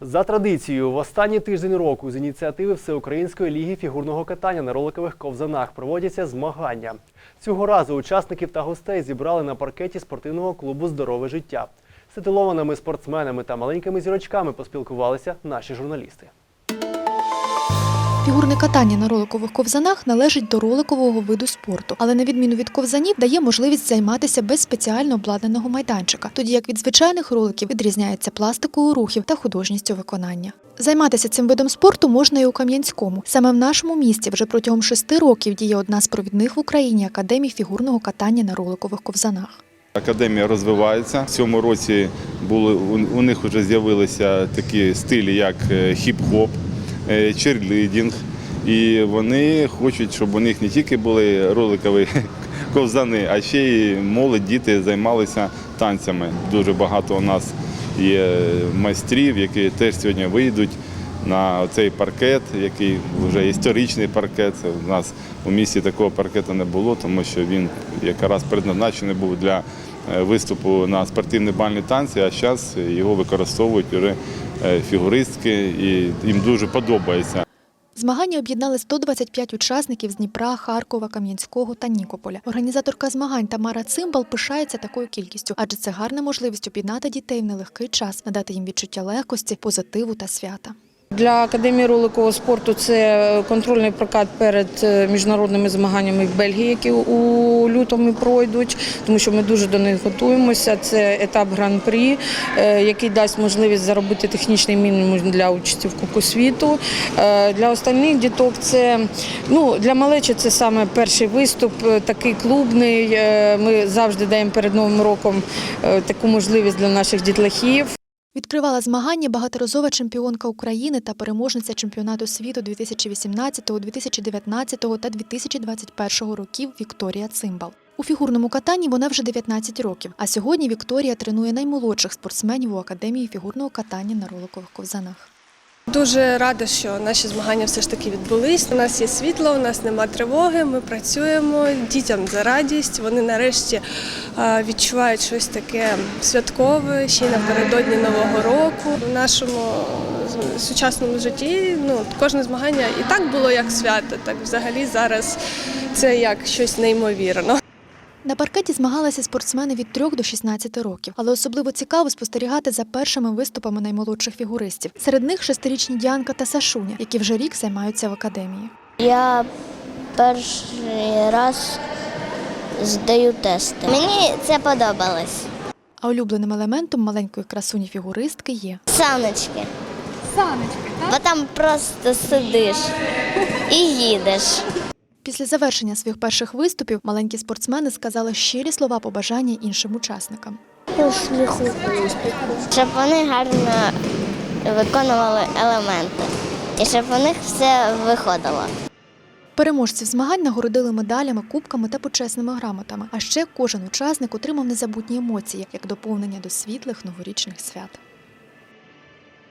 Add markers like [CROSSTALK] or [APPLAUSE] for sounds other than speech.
За традицією, в останній тиждень року з ініціативи Всеукраїнської ліги фігурного катання на роликових ковзанах проводяться змагання. Цього разу учасників та гостей зібрали на паркеті спортивного клубу Здорове життя. З титулованими спортсменами та маленькими зірочками поспілкувалися наші журналісти. Фігурне катання на роликових ковзанах належить до роликового виду спорту, але на відміну від ковзанів дає можливість займатися без спеціально обладнаного майданчика, тоді як від звичайних роликів відрізняється пластикою рухів та художністю виконання. Займатися цим видом спорту можна і у Кам'янському. Саме в нашому місті вже протягом шести років діє одна з провідних в Україні академій фігурного катання на роликових ковзанах. Академія розвивається. В цьому році були, у, них вже з'явилися такі стилі, як е, хіп-хоп, черлідінг. І вони хочуть, щоб у них не тільки були роликові [LAUGHS] ковзани, а ще й молодь, діти займалися танцями. Дуже багато у нас є майстрів, які теж сьогодні вийдуть на цей паркет, який вже історичний паркет. Це У нас у місті такого паркету не було, тому що він якраз предназначений був для е, виступу на спортивні бальні танці, а зараз його використовують вже е, фігуристки і їм дуже подобається. Змагання об'єднали 125 учасників з Дніпра, Харкова, Кам'янського та Нікополя. Організаторка змагань Тамара Цимбал пишається такою кількістю, адже це гарна можливість об'єднати дітей в нелегкий час, надати їм відчуття легкості, позитиву та свята. Для академії роликового спорту це контрольний прокат перед е, міжнародними змаганнями в Бельгії, які у лютому пройдуть, тому що ми дуже до них готуємося. Це етап гран-прі, е, який дасть можливість заробити технічний мінімум для участі в Кубку світу. Е, Для остальних діток це ну для малечі це саме перший виступ, такий клубний. Ми завжди даємо перед новим роком таку можливість для наших дітлахів. Відкривала змагання багаторазова чемпіонка України та переможниця чемпіонату світу 2018, 2019 та 2021 років Вікторія Цимбал. У фігурному катанні вона вже 19 років, а сьогодні Вікторія тренує наймолодших спортсменів у академії фігурного катання на роликових ковзанах. Дуже рада, що наші змагання все ж таки відбулись. У нас є світло, у нас нема тривоги. Ми працюємо дітям за радість. Вони нарешті е, відчувають щось таке святкове, ще й напередодні нового року. У нашому сучасному житті ну кожне змагання і так було як свято, так взагалі зараз це як щось неймовірне. На паркеті змагалися спортсмени від 3 до 16 років, але особливо цікаво спостерігати за першими виступами наймолодших фігуристів. Серед них шестирічні Діанка та Сашуня, які вже рік займаються в академії. Я перший раз здаю тести. Мені це подобалось. А улюбленим елементом маленької красуні фігуристки є Саночки. Саночки, так? Бо там просто сидиш і їдеш. Після завершення своїх перших виступів маленькі спортсмени сказали щирі слова побажання іншим учасникам. Успіху. Щоб вони гарно виконували елементи. І щоб у них все виходило. Переможців змагань нагородили медалями, кубками та почесними грамотами. А ще кожен учасник отримав незабутні емоції як доповнення до світлих новорічних свят.